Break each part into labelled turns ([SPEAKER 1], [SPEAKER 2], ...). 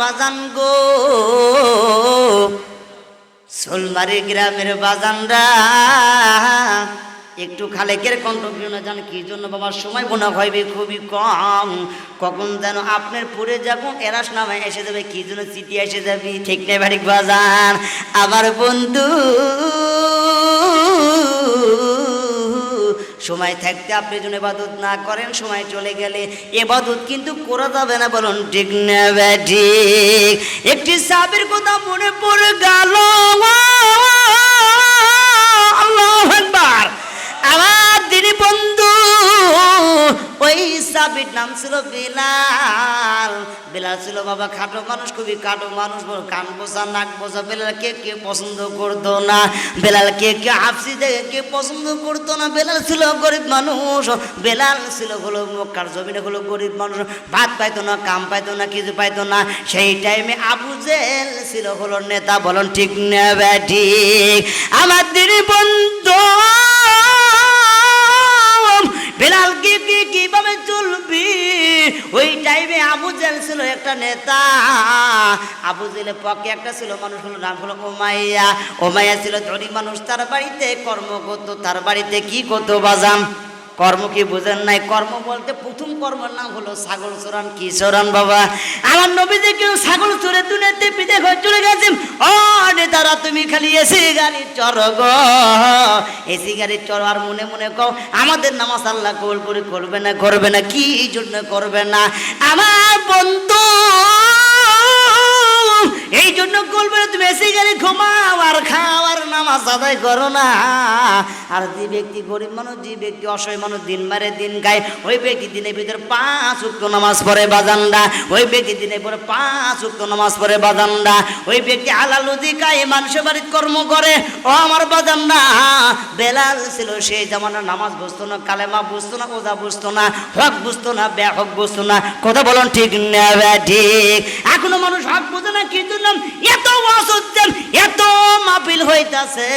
[SPEAKER 1] বাজান গো। সোলমারি গ্রামের বাজানরা, একটু খালেকের কণ্ঠ না জান কি জন্য বাবার সময় বোনা হইবে খুবই কম। কখন যেন আপনার পরে যখন এরাস নামে এসে যাবে, কি জন্য চিঠি এসে যাবি? ঠিক নেই বাড়ি বাজান। আবার বন্ধু সময় থাকতে আপনি যেন এবাদত না করেন, সময় চলে গেলে এবাদত কিন্তু করা যাবে না, বলুন, ঠিক না ঠিক। একটি সাবের কথা মনে পড়ে গেল। আল্লাহু দিনী বন্ধু, ওই সাবির নাম ছিল বিলাল। বিলাল ছিল বাবা খাটো মানুষ, খুবই খাটো মানুষ কান বোঝা, নাক বোঝা। বেলাল কে কে পছন্দ করতো না? বেলাল কে কে হাফসি দেখে কে পছন্দ করতো না? বেলাল ছিল গরিব মানুষ, বেলাল ছিল হলো মক্কার জমিনে হলো গরিব মানুষ। ভাত পাইতো না, কাম পাইতো না, কিছু পাইতো না। সেই টাইমে আবু জেল ছিল হলো নেতা, বলুন ঠিক না ঠিক আমার দিনী বন্ধু বেলাল কি কি, কীভাবে চলবি? ওই টাইমে আবু জেল ছিল একটা নেতা। আবু জেলে পক্ষে একটা ছিল, মানুষ হলো, নাম হলো ওমাইয়া ওমাইয়া ছিল ধনী মানুষ, তার বাড়িতে কর্ম করতো, তার বাড়িতে কি করতো বাজাম কর্ম কি বুঝেন নাই? কর্ম বলতে প্রথম কর্মের নাম হলো ছাগল চোরান। কি চোরান বাবা? আমার নবীতে কেউ ছাগল চোরে দুনিয়াতে বিদে হয়ে চলে গেছেন। ও নেতারা, তুমি খালি এসি গাড়ি চর গো। এসি গাড়ি চর আর মনে মনে কও, আমাদের নামাজ আল্লাহ কবুল করে করবে না করবে না, কি জন্য করবে না? আমার বন্ধু আদায় করো না। আর যে ব্যক্তি গরিব মানুষ, যে ব্যক্তি অসহায় মানুষ, দিন মারে দিন গায়, ওই ব্যক্তি দিনের ভিতরে পাঁচ উক্ত নামাজ পড়ে বাজানডা। ওই ব্যক্তি দিনের পরে পাঁচ উক্ত নামাজ পড়ে বাজানডা। ওই ব্যক্তি আলালুদি খায়, মানুষের বাড়ির কর্ম করে। ও আমার বাজানডা, বেলাল ছিল সেই জামানার নামাজ বুঝতো না, কালেমা বুঝতো না ওজা বুঝতো না, হক বুঝতো না বে হক বুঝতো না। কথা বলুন ঠিক না ঠিক। এখনও মানুষ হক বুঝে না কি জন্য এত হচ্ছেন এত মাহফিল হইতাছে।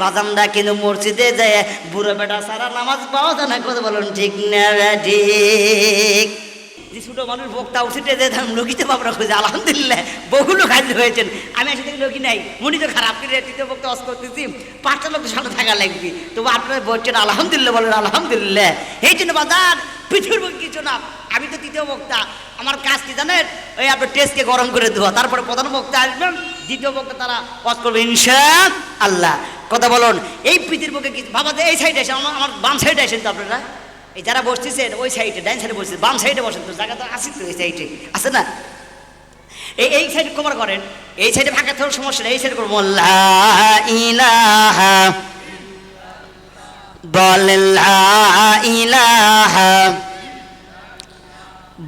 [SPEAKER 1] বাজানরা কিন্তু মসজিদে যায়, বুড়ো বেটা সারা নামাজ পাওয়া যায় না, কথা বলুন ঠিক না ঠিক? যে ছোট মানুষ বক্তা উঠিতে যে লোকিতে বাবরা খুঁজে, আলহামদুলিল্লাহ, বহু লোক হাজির হয়েছেন। আমি আসলে লোকই নাই মনি তো খারাপ করে তৃতীয় বক্তা অস করতেছি পাঁচটা লোক সাথে থাকা লাগবে। তবু আপনারা বলছেন, আলহামদুলিল্লাহ, বলেন আলহামদুলিল্লাহ। এই জন্য বাজার পৃথিবীর কিছু না। আমি তো তৃতীয় বক্তা। আমার কাজ কি জানেন? ওই আপনার টেস্টকে গরম করে দেওয়া তারপরে প্রধান বক্তা আসবেন দ্বিতীয় বক্তা তারা অস করবে ইনশা আল্লাহ, কথা বলুন। এই পৃথিবীর পক্ষে কি বাবা এই সাইডে আসেন আমার আমার বাম সাইডে আসেন তো আপনারা? এই যারা বসতেছেন ওই সাইডে ডাইন সাইডে বসছে বাম সাইডে বসেন তো, জায়গা তো আসি তো এই সাইডে আছে না? এই এই সাইডে কভার করেন। এই সাইডে ফাঁকা থাকার সমস্যা নেই, এই সাইডে করব। ইলাহা বলেন লা ইলাহা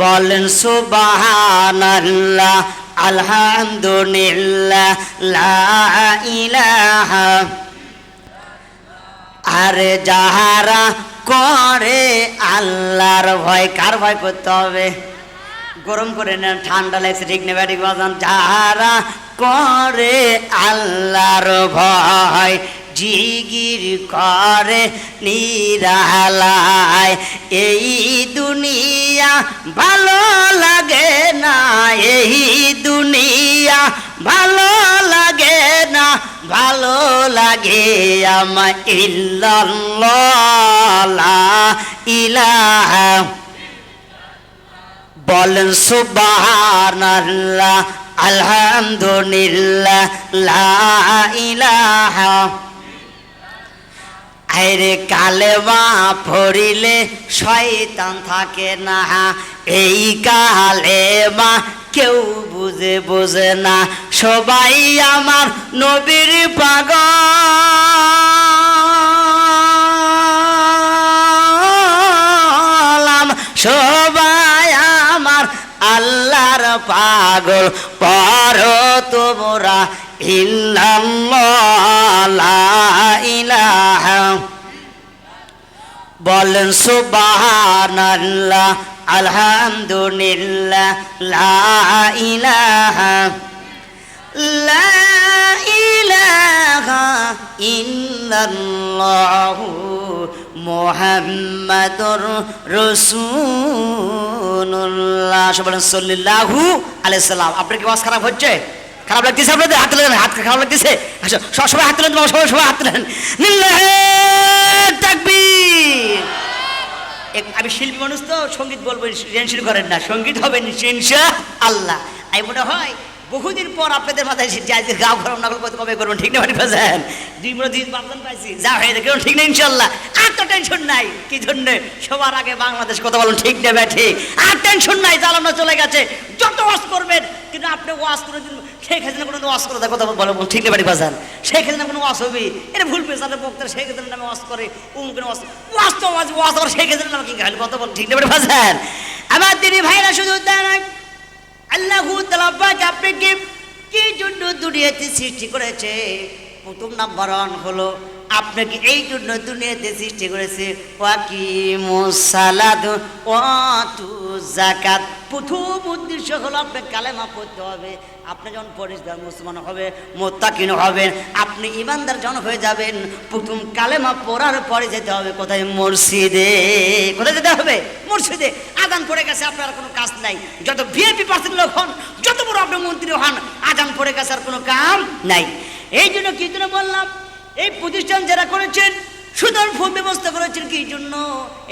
[SPEAKER 1] বলেন সুবহানাল্লাহ। আলহামদুলিল্লাহ, লা ইলাহা। আরে যাহারা করে আল্লাহর ভয়, কার ভয় করতে হবে? গরম করে নেন, ঠান্ডা লাগছে, ঠিক নেবে, ঠিক বাজান। যাহারা করে আল্লাহর ভয় জিগির করে নিরালায়, এই দুনিয়া ভালো লাগে না, এই দুনিয়া ভালো লাগে না, ভালো লাগে আমার ইল্লাল্লাহ ইলাহা। বলেন সুবহানাল্লাহ, আলহামদুলিল্লাহ, লা ইলাহা। আরে কালেমা পড়িলে শয়তান থাকে না। এই কালেমা কেউ বুঝে বুঝে না। সবাই আমার নবীর পাগল। সবাই আমার আল্লাহর পাগল। পর তোমরা বলেন, সুবহানাল্লাহ, আলহামদুলিল্লাহ, লা ইলাহা। লা ইলাহা ইল্লাল্লাহু মোহাম্মদুর রসুল্লাহ সবাই সাল্লাহু আলাইসাল্লাম আপনার কি আওয়াজ খারাপ হচ্ছে? খারাপ লাগতেছে আপনাদের? হাত তুলে হাত খারাপ লাগতেছে? সব- সবাই হাত তুলেন তোমার সবাই সবাই হাত তুলেন তাকবীর। আমি শিল্পী মানুষ তো, সংগীত বলব টেনশন করেন না। সংগীত হবে ইনশা আল্লাহ। আমি মনে হয় বহুদিন পর আপনাদের মাথায় এসেছে আজকে গাও গরম নকল করতে কবে করবেন ঠিক না বাজান দুই মনে দিন বাপদান পাইছি। যা হয়ে দেখে ঠিক না, ইনশাল্লাহ। আর তো টেনশন নাই, কি জন্য? সবার আগে বাংলাদেশ কথা বলুন, ঠিক নেবে ঠিক আর টেনশন নাই, জ্বালানো চলে গেছে। যত ওয়াজ করবেন, কিন্তু আপনি ওয়াজ করে দিন। শেখ হাসিনা কোনো ওয়াজ করে দেয়, কথা বলে ঠিক নেবে বাজান শেখ হাসিনা কোনো ওয়াজ হবে? এটা ভুল পেয়েছে তাদের বক্তার শেখ হাসিনার নামে ওয়াজ করে উম কোনো ওয়াজ ওয়াজ তো ওয়াজ ওয়াজ আবার শেখ হাসিনার নামে কি কথা বল ঠিক নেবে বাজান আমার দিদি ভাইরা শুধু নয় আল্লাহ তালাবাক আপনাকে কি জন্য দুনিয়াতে সৃষ্টি করেছে? প্রথম নাম্বার ওয়ান হলো আপনাকে এই জন্য দুনিয়াতে সৃষ্টি করেছে। ওয়াকিমুসালাদ ওয়াতু জাকাত প্রথম উদ্দেশ্য হলো আপনাকে কালেমা পড়তে হবে। আপনি যখন পরিষ্কার মুসলমান হবে মোত্তাকিন হবেন, আপনি ইমানদার যখন হয়ে যাবেন, প্রথম কালেমা পড়ার পরে যেতে হবে কোথায়? মসজিদে কোথায় যেতে হবে? মসজিদে আদান পড়ে গেছে, আপনার কোনো কাজ নাই। যত ভিআইপি পার্সেন্ট লোক হন, যত বড় আপনি মন্ত্রী হন আদান পড়ে গেছে, আর কোনো কাম নাই। এই জন্য কি জন্য বললাম? এই প্রতিষ্ঠান যারা করেছেন, সুতরাং ফোন ব্যবস্থা করেছেন কি জন্য?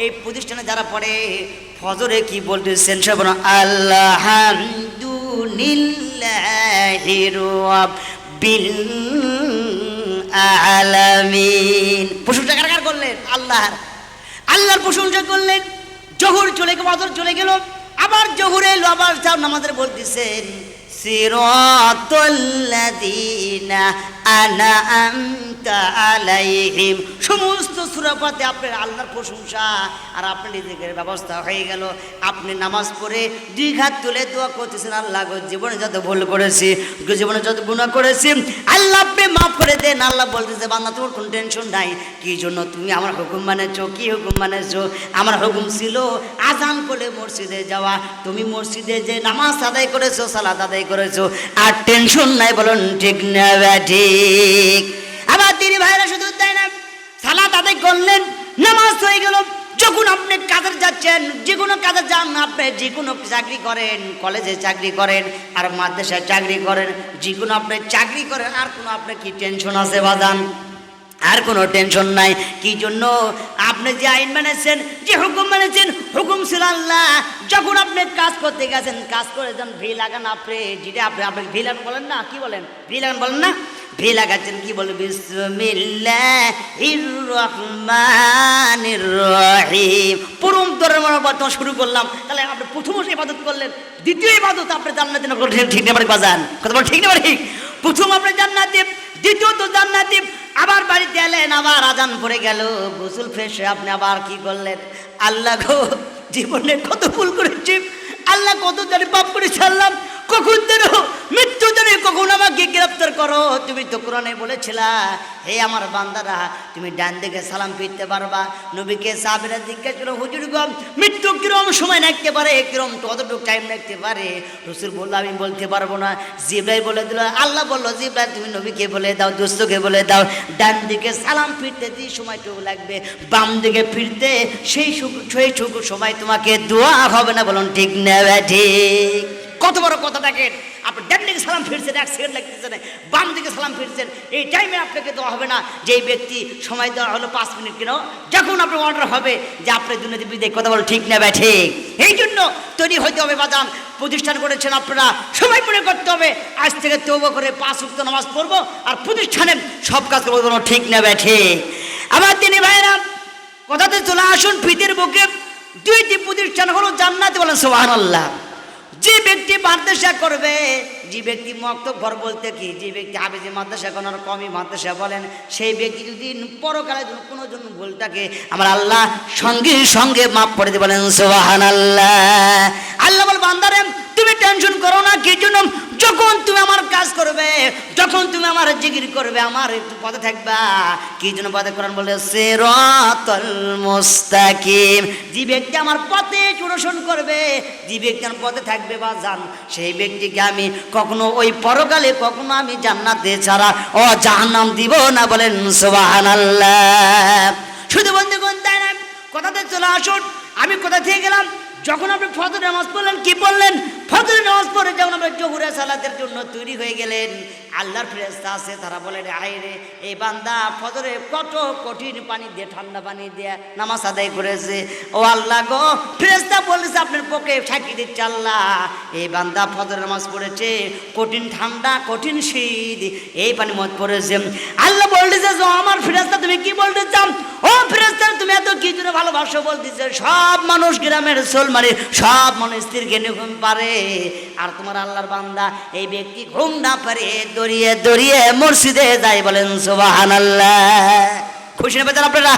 [SPEAKER 1] এই প্রতিষ্ঠানে যারা পড়ে, ফজরে কি বলতেছেন সব আল্লাহ বিল আলামিন। প্রশংসা কার কার করলেন? আল্লাহর। আল্লাহর প্রশংসা করলেন। জহুর চলে গেল আদর চলে গেল। আবার জহুরে এলো, আবার চার নামাজের বলতেছেন, সিরাতাল্লাযীনা আনআমতা আলাইহিম। সমস্ত সুরাপাতে আপনার আল্লাহর প্রশংসা আর আপনার নিজেদের ব্যবস্থা হয়ে গেল। আপনি নামাজ পড়ে দুই তুলে দোয়া করতেছেন, আল্লাহ জীবনে যত ভুল করেছি, জীবনে যত গুণা করেছি, আল্লাহ আপনি মাফ করে দেন। আল্লাহ বলতেছে বাংলা তোমার কোনো টেনশন নাই। কি জন্য তুমি আমার হুকুম মানেছো? কি হুকুম মানেছো? আমার হুকুম ছিল আজান করে মসজিদে যাওয়া। তুমি মসজিদে যে নামাজ আদায় করেছ সালাদ আদায় করেছ, আর টেনশন নাই বলুন ঠিক না বা ঠিক আবার তিনি ভাইরা শুধু তাই না সালাদ আদায় করলেন, নামাজ হয়ে গেল। যখন আপনি কাজে যাচ্ছেন, যে কোনো কাজে যান আপনি, যে কোনো চাকরি করেন, কলেজে চাকরি করেন, আর মাদ্রাসায় চাকরি করেন, যে কোনো আপনি চাকরি করেন, আর কোনো আপনার কি টেনশন আছে বাদান আর কোনো টেনশন নাই। কি জন্য? আপনি যে আইন মানেছেন, যে হুকুম মানেছেন, হুকুম ছিল আল্লাহ। যখন আপনি কাজ করতে গেছেন, কাজ করে যান, ভি লাগান আপনি, যেটা আপনি আপনি ভি লাগান বলেন না, কি বলেন? ভি লাগান বলেন না? ভি লাগাচ্ছেন কি বলে? রহিম। পরম ধর্মের বর্তমান শুরু করলাম। তাহলে আপনি প্রথম ইবাদত করলেন। দ্বিতীয় ইবাদত আপনি জান্নাতে না ঠিক নেবার বাজান? কথা বল, ঠিক নেবার ঠিক? প্রথম আপনি জান্নাতে দ্বিতীয়ত জান্নাতে। আবার বাড়িতে এলেন, আবার আজান পড়ে গেল। গোসল ফ্রেশ আপনি আবার কি করলেন? আল্লাহ গো, জীবনে কত ভুল করেছি। আল্লাহ কত জানি পাপ করে ছাড়লাম। কখন যেন মৃত্যু জানে কখন আমাকে গ্রেপ্তার করো? তুমি তো কোরআনে বলেছিলা, হে আমার বান্দারা, তুমি ডান দিকে সালাম ফিরতে পারবা। নবীকে করো হুজুর গম মৃত্যু কিরম সময় পারে কিরম টাইম পারে রসুল বলল, আমি বলতে পারব না। বলে দিল, আল্লাহ বলল জিব্রাই তুমি নবীকে বলে দাও, দোস্তকে বলে দাও, ডান দিকে সালাম ফিরতে যে সময়টুকু লাগবে, বাম দিকে ফিরতে সেই সেই সময় তোমাকে দোয়া হবে না বলুন ঠিক না ঠিক কত বড় কথা দেখেন। আপনি ডান দিকে সালাম ফিরছেন, এক সেকেন্ড লাগতেছে না। বাম দিকে সালাম ফিরছেন। এই টাইমে আপনাকে দেওয়া হবে না যে ব্যক্তি সময় দেওয়া হলো পাঁচ মিনিট কেন। যখন আপনার অর্ডার হবে যে আপনার দুর্নীতি বিদে কথা বলো ঠিক না ঠিক এই জন্য তৈরি হইতে হবে বাদাম। প্রতিষ্ঠান করেছেন আপনারা। সময় মনে করতে হবে, আজ থেকে তৌব করে পাঁচ উক্ত নামাজ পড়ব আর প্রতিষ্ঠানে সব কাজ করব ঠিক না ঠিক আমার তিনি ভাইরা কথাতে চলে আসুন ফিতের বুকে। দুইটি প্রতিষ্ঠান হলো জান্নাতে বলেন সোহান আল্লাহ যে ব্যক্তি পারদেশা করবে যে ব্যক্তি মক্তব ঘর বলতে কি, যে ব্যক্তি হাফেজি মাদ্রাসা করার কমই মাদ্রাসা বলেন, সেই ব্যক্তি যদি পরকালে কোনো জন্য ভুল থাকে আমার আল্লাহ সঙ্গে সঙ্গে মাফ করে দিয়ে বলেন সোহান আল্লাহ আল্লাহ বল, বান্দারে, তুমি টেনশন করো না, কি জন্য? যখন তুমি আমার কাজ করবে, যখন তুমি আমার জিকির করবে, আমার একটু পদে থাকবা। কি জন্য পদে কোরআন বলে, সেরাতল মুস্তাকিম। যে ব্যক্তি আমার পথে চুরোশন করবে, যে ব্যক্তি আমার পথে থাকবে বা যান, সেই ব্যক্তিকে আমি কখনো ওই পরকালে, কখনো আমি জান্নাতে ছাড়া ও জাহান্নাম দিব না বলেন সুবহানাল্লাহ। শুধু বন্ধুগণ, তাই না? কথাতে চলে আসুন। আমি কোথা থেকে গেলাম? যখন আপনি ফজর নামাজ পড়লেন, কি বললেন ফজর নামাজ পড়ে যখন আমরা জহুরে সালাতের জন্য তৈরি হয়ে গেলেন। আল্লাহর ফেরেস্তা আছে, তারা বলে রে আয় রে, এই বান্দা ফজরে কত কঠিন পানি দিয়ে, ঠান্ডা পানি দিয়ে নামাজ আদায় করেছে। ও আল্লাহ গো ফেরেস্তা বলেছে আপনার পক্ষে সাক্ষী দিচ্ছে আল্লাহ। এই বান্দা ফজর নামাজ পড়েছে, কঠিন ঠান্ডা, কঠিন শীত, এই পানি মত পড়েছে। আল্লাহ বলতেছে যে আমার ফেরেস্তা তুমি কি বলতে চাও? ও ফেরেস্তা তুমি এত কি জন্য ভালোবাসো? বলতেছে, সব মানুষ গ্রামের সোল মানে সব মানুষ স্ত্রীকে নিয়ে পারে আর তোমার আল্লাহর বান্দা এই ব্যক্তি ঘুম না পারে, দড়িয়ে দড়িয়ে মসজিদে যায় বলেন সোবাহান আল্লাহ খুশি না পেতেন আপনারা?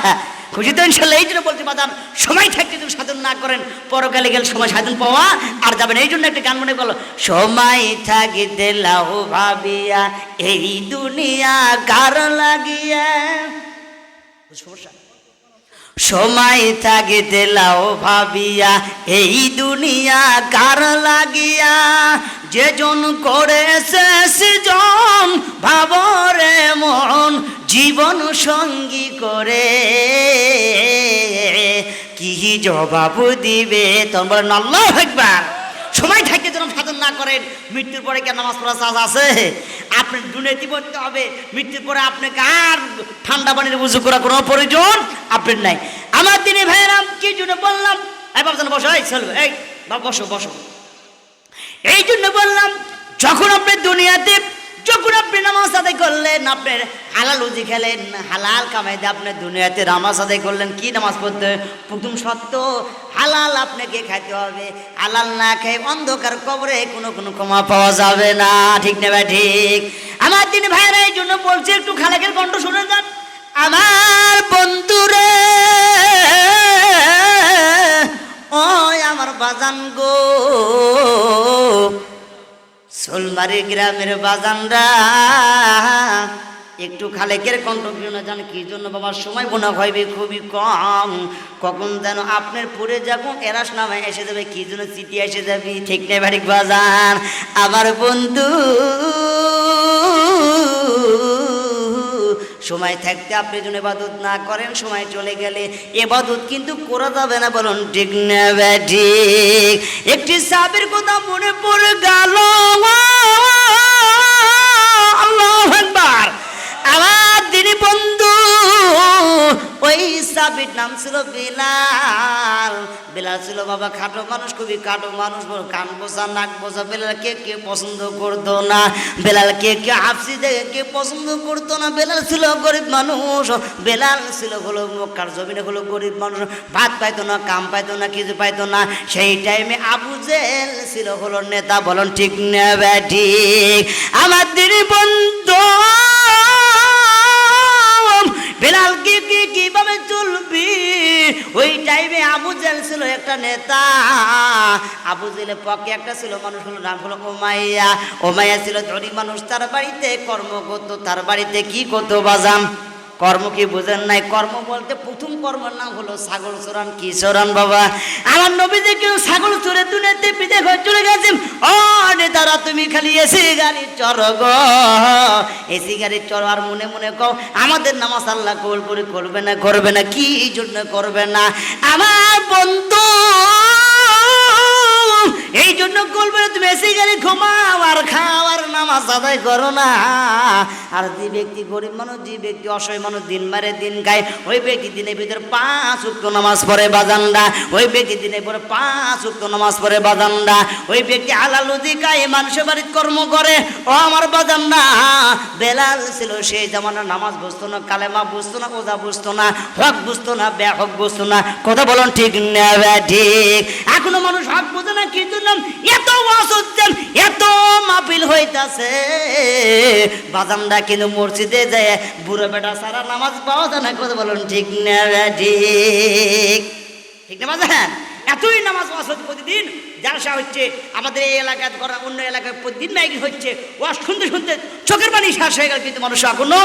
[SPEAKER 1] খুশি তো ইনশাল্লাহ, এই জন্য বলতে পারতাম সময় থাকতে যদি সাধন না করেন, পরকালে গেলে সময় সাধন পাওয়া আর যাবেন এই জন্য একটা গান মনে করল, সময় থাকিতে লাও ভাবিয়া, এই দুনিয়া কার লাগিয়া। সময় থাকিতে লাও ভাবিয়া, এই দুনিয়া কার লাগিয়া। যেজন করেছে সৃজন ভাবরে মন, জীবন সঙ্গী করে। কি জবাব দিবে? তোমরা আল্লাহ একবার সময় থাকতে যেন সাধন না করেন, মৃত্যুর পরে কেন নামাজ পড়া চাষ আছে? আপনি দুর্নীতি করতে হবে, মৃত্যুর পরে আপনাকে আর ঠান্ডা পানির উজু করা কোনো প্রয়োজন আপনার নাই। আমার দিনে ভাইরাম কি জন্য বললাম? এই বাবজান বসো, এই চলবে এই বসো বসো। এই জন্য বললাম, যখন আপনি দুনিয়াতে, যখন আপনি নামাজ আদায় করলেন, আপনার হালাল উজি খেলেন, হালাল কামাইতে আপনি দুনিয়াতে নামাজ আদায় করলেন, কি নামাজ পড়তে? প্রথম সত্য, হালাল আপনাকে খাইতে হবে, হালাল না খেয়ে অন্ধকার কবরে কোনো কোনো ক্ষমা পাওয়া যাবে না, ঠিক নেবে ঠিক? আমার দিন ভাইরা এই জন্য বলছে, একটু খালাকের কণ্ঠ শুনে যান। আমার বন্ধুরে, ওই আমার বাজান গো। সোলমারি গ্রামের বাজানরা, একটু খালেকের কণ্ঠ না জান কি জন্য বাবার সময় বোনা হইবে খুবই কম। কখন যেন আপনার পুরে যাব এরাস নামে এসে যাবে, কি জন্য চিঠি এসে যাবি? ঠিক নেই বাড়ি বাজান। আমার বন্ধু সময় থাকতে আপনি যদি এবাদত না করেন, সময় চলে গেলে এবাদত কিন্তু করা যাবে না বলুন ঠিক না একটি সাবের কথা মনে পড়ে গেল। ওই সাবির নাম ছিল বিলাল। বিলাল ছিল বাবা খাটো মানুষ, খুবই খাটো মানুষ কান বোঝা, নাক বোঝা। বেলাল কে কে পছন্দ করতো না? বেলাল কে কে হাফসি দেখে কে পছন্দ করতো না? বেলাল ছিল গরিব মানুষ, বেলাল ছিল হলো মক্কার জমিনে হলো গরিব মানুষ। ভাত পাইতো না, কাম পাইতো না, কিছু পাইতো না। সেই টাইমে আবু জেল ছিল হলো নেতা, বলুন ঠিক নেবে ঠিক? আমার দিনী বন্ধু বেলাল কি কি, কীভাবে চলবি? ওই টাইমে আবু জেল ছিল একটা নেতা। আবু জেলের পক্ষে একটা ছিল মানুষ হলো, নাম হলো ওমাইয়া ওমাইয়া ছিল ধনী মানুষ, তার বাড়িতে কর্ম করতো তার বাড়িতে কি করতো বাজাম কর্ম কি বোঝেন নাই? কর্ম বলতে প্রথম কর্মের নাম হলো ছাগল চোরান। কি চোরান বাবা? আমার নবীতে কেউ ছাগল চোরে দুনিয়াতে বিদে হয়ে চলে গেছে। ও নেতারা, তুমি খালি এসি গাড়ি চর গো। এসি গাড়ি চর আর মনে মনে কও, আমাদের নামাজ আল্লাহ কবুল করে করবে না করবে না, কি জন্য করবে না? আমার বন্ধু আদায় করো না। আর যে ব্যক্তি গরিব মানুষ, যে ব্যক্তি অসহায় মানুষ দিন মারে দিন গায়, ওই ব্যক্তি দিনের ভিতরে পাঁচ উক্ত নামাজ পড়ে বাজানডা। ওই ব্যক্তি দিনের পরে পাঁচ উক্ত নামাজ পড়ে বাজানডা। ওই ব্যক্তি উদি গায়ে মানুষের বাড়ির কর্ম করে। ও আমার বাজানডা, বেলাল ছিল সেই জামানা নামাজ বুঝতো না, কালেমা বুঝতো না ওজা বুঝতো না, হক বুঝতো না বে হক বুঝতো না। কথা বলুন ঠিক না ঠিক। এখনও মানুষ হক বুঝে না কি জন্য এত হচ্ছেন এত মাহফিল হইতাছে। বাজানরা কিন্তু মসজিদে যায়, বুড়ো বেটা সারা নামাজ পাওয়া যায় না কত বলুন ঠিক না ঠিক? ঠিক না বাজান? এতই নামাজ ওয়াজ হচ্ছে প্রতিদিন জালসা হচ্ছে আমাদের এই এলাকায় করা অন্য এলাকায় প্রতিদিন মাইকিং হচ্ছে। ওয়াজ শুনতে শুনতে চোখের পানি শ্বাস হয়ে গেল কিন্তু মানুষ এখনও